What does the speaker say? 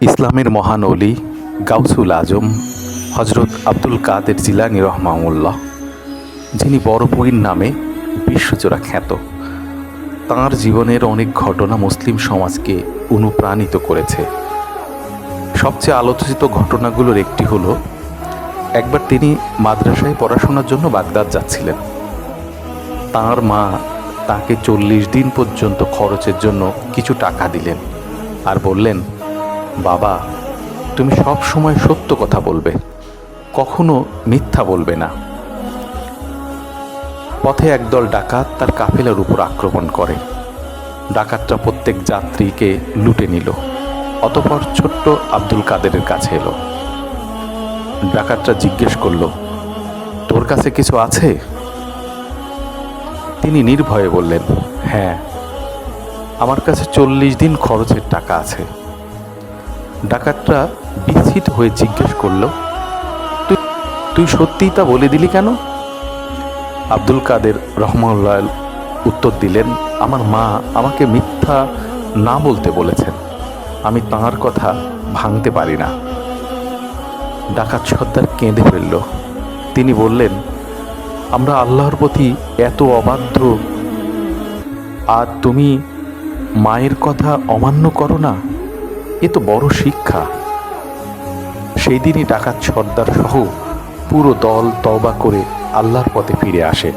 ইসলামের মহান অলি গাউসুল আজম হজরত আব্দুল কাদের জিলানি রহমাউল্লাহ যিনি বড় পীর নামে বিশ্বজোড়া খ্যাত। তাঁর জীবনের অনেক ঘটনা মুসলিম সমাজকে অনুপ্রাণিত করেছে। সবচেয়ে আলোচিত ঘটনাগুলোর একটি হলো, একবার তিনি মাদ্রাসায় পড়াশোনার জন্য বাগদাদ যাচ্ছিলেন। তাঁর মা তাকে চল্লিশ দিন পর্যন্ত খরচের জন্য কিছু টাকা দিলেন আর বললেন বাবা, তুমি সব সময় সত্য কথা বলবে, কখনো মিথ্যা বলবে না। পথে একদল ডাকাত তার কাফেলার উপর আক্রমণ করে। ডাকাতরা প্রত্যেক যাত্রীকে লুটে নিল, অতপর ছোট্ট আব্দুল কাদেরের কাছে এলো। ডাকাতরা জিজ্ঞেস করল, তোর কাছে কিছু আছে? তিনি নির্ভয়ে বললেন হ্যাঁ আমার কাছে চল্লিশ দিন খরচের টাকা আছে। ডাকাতরা বিস্মিত হয়ে জিজ্ঞেস করল, তুই তুই সত্যিই তা বলে দিলি কেন? আব্দুল কাদের রহমানুল্লাহ উত্তর দিলেন, আমার মা আমাকে মিথ্যা না বলতে বলেছেন। আমি তাঁর কথা ভাঙতে পারি না। ডাকাত সর্দার কেঁদে ফেলল। তিনি বললেন, আমরা আল্লাহর প্রতি এত অবাধ্য। আর তুমি মায়ের কথা অমান্য করো না? এ তো বড় শিক্ষা। সেই দিনই ডাকাত সর্দার সহ পুরো দল তবা করে আল্লাহর পথে ফিরে আসে।